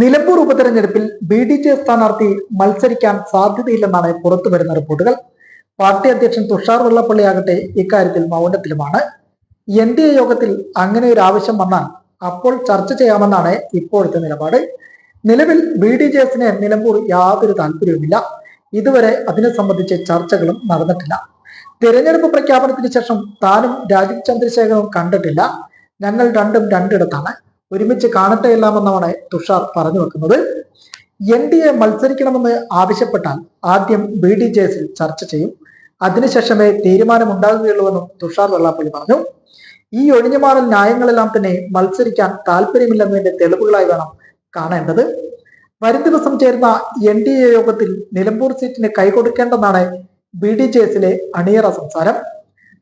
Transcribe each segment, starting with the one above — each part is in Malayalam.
നിലമ്പൂർ ഉപതെരഞ്ഞെടുപ്പിൽ ബി ഡി ജെ സ്ഥാനാർത്ഥി മത്സരിക്കാൻ സാധ്യതയില്ലെന്നാണ് പുറത്തു വരുന്ന റിപ്പോർട്ടുകൾ. പാർട്ടി അധ്യക്ഷൻ തുഷാർ വെള്ളപ്പള്ളിയാകട്ടെ ഇക്കാര്യത്തിൽ മൗനത്തിലുമാണ്. എൻ ഡി എ യോഗത്തിൽ അങ്ങനെ ഒരു ആവശ്യം വന്നാൽ അപ്പോൾ ചർച്ച ചെയ്യാമെന്നാണ് ഇപ്പോഴത്തെ നിലപാട്. നിലവിൽ ബി ഡി ജെ എസിന് നിലമ്പൂർ യാതൊരു താല്പര്യവുമില്ല. ഇതുവരെ അതിനെ സംബന്ധിച്ച് ചർച്ചകളും നടന്നിട്ടില്ല. തിരഞ്ഞെടുപ്പ് പ്രഖ്യാപനത്തിന് ശേഷം താനും രാജീവ് ചന്ദ്രശേഖരനും കണ്ടിട്ടില്ല. ഞങ്ങൾ രണ്ടും രണ്ടിടത്താണ്. ഒരുമിച്ച് കാണട്ടെ എല്ലാമെന്നാണ് തുഷാർ പറഞ്ഞു വെക്കുന്നത്. എൻ ഡി എ മത്സരിക്കണമെന്ന് ആവശ്യപ്പെട്ടാൽ ആദ്യം ബി ഡി ജെ എസിൽ ചർച്ച ചെയ്യും. അതിനുശേഷമേ തീരുമാനമുണ്ടാകുകയുള്ളൂവെന്നും തുഷാർ വെള്ളാപ്പള്ളി പറഞ്ഞു. ഈ ഒഴിഞ്ഞുമാറൽ ന്യായങ്ങളെല്ലാം തന്നെ മത്സരിക്കാൻ താല്പര്യമില്ലെന്നതിന്റെ തെളിവുകളായി വേണം കാണേണ്ടത്. വരും ദിവസം ചേരുന്ന എൻ ഡി എ യോഗത്തിൽ നിലമ്പൂർ സീറ്റിന് കൈകൊടുക്കേണ്ടെന്നാണ് ബി ഡി ജെ എസിലെ അണിയറ സംസാരം.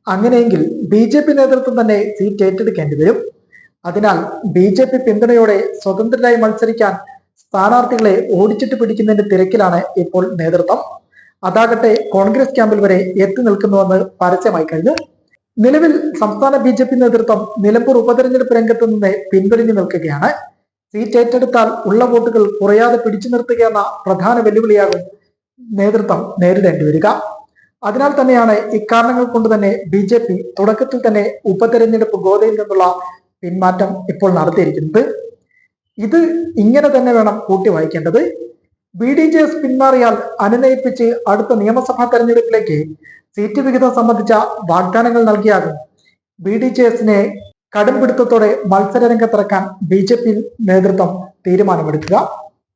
അങ്ങനെയെങ്കിൽ ബി ജെ പി നേതൃത്വം തന്നെ സീറ്റ് ഏറ്റെടുക്കേണ്ടി വരും. അതിനാൽ ബി ജെ പി പിന്തുണയോടെ സ്വതന്ത്രരായി മത്സരിക്കാൻ സ്ഥാനാർത്ഥികളെ ഓടിച്ചിട്ട് പിടിക്കുന്നതിന്റെ തിരക്കിലാണ് ഇപ്പോൾ നേതൃത്വം. അതാകട്ടെ കോൺഗ്രസ് ക്യാമ്പിൽ വരെ എത്തി നിൽക്കുന്നുവെന്ന് പരസ്യമായി കഴിഞ്ഞു. നിലവിൽ സംസ്ഥാന ബി ജെ പി നേതൃത്വം നിലമ്പൂർ ഉപതെരഞ്ഞെടുപ്പ് രംഗത്ത് നിന്ന് പിന്തുടങ്ങി നിൽക്കുകയാണ്. സീറ്റ് ഏറ്റെടുത്താൽ ഉള്ള വോട്ടുകൾ കുറയാതെ പിടിച്ചു നിർത്തുക എന്ന പ്രധാന വെല്ലുവിളിയാകും നേതൃത്വം നേരിടേണ്ടി വരിക. അതിനാൽ തന്നെയാണ് ഇക്കാരണങ്ങൾ കൊണ്ട് തന്നെ ബി ജെ പി തുടക്കത്തിൽ തന്നെ ഉപതെരഞ്ഞെടുപ്പ് ഗോതയിൽ നിന്നുള്ള പിന്മാറ്റം ഇപ്പോൾ നടത്തിയിരിക്കുന്നത്. ഇത് ഇങ്ങനെ തന്നെ വേണം കൂട്ടി വായിക്കേണ്ടത്. ബി ഡി ജെ എസ് പിന്മാറിയാൽ അനുനയിപ്പിച്ച് അടുത്ത നിയമസഭാ തെരഞ്ഞെടുപ്പിലേക്ക് സീറ്റ് വിഹിതം സംബന്ധിച്ച വാഗ്ദാനങ്ങൾ നൽകിയാകും. ബി ഡി ജെ എസിനെ കടുംപിടുത്തത്തോടെ മത്സര രംഗത്തിറക്കാൻ ബി ജെ പി നേതൃത്വം തീരുമാനമെടുക്കുക.